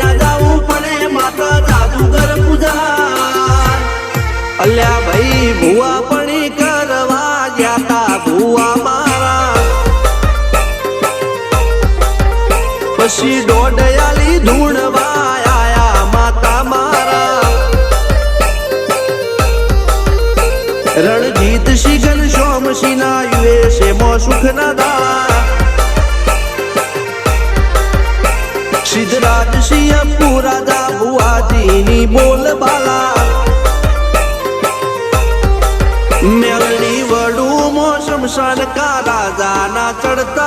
ના જાવું પડે માતા જાદુગર પૂજા અલ્યા ભાઈ, ભુવા પડી કરવા ગયા તા ભુવા મારા. પછી દોડયાલી ધૂણવા આયા માતા મારા. રણજીત સિંહ ગન સોમ સિંહ ના યુએ છે મો સુખ ના દા સિદ્ધરાજ સિંહ પુરાજા બુઆજીની બોલ બાલા. મેલડી વડું મોસમ શાન કા રાજાના ચડતા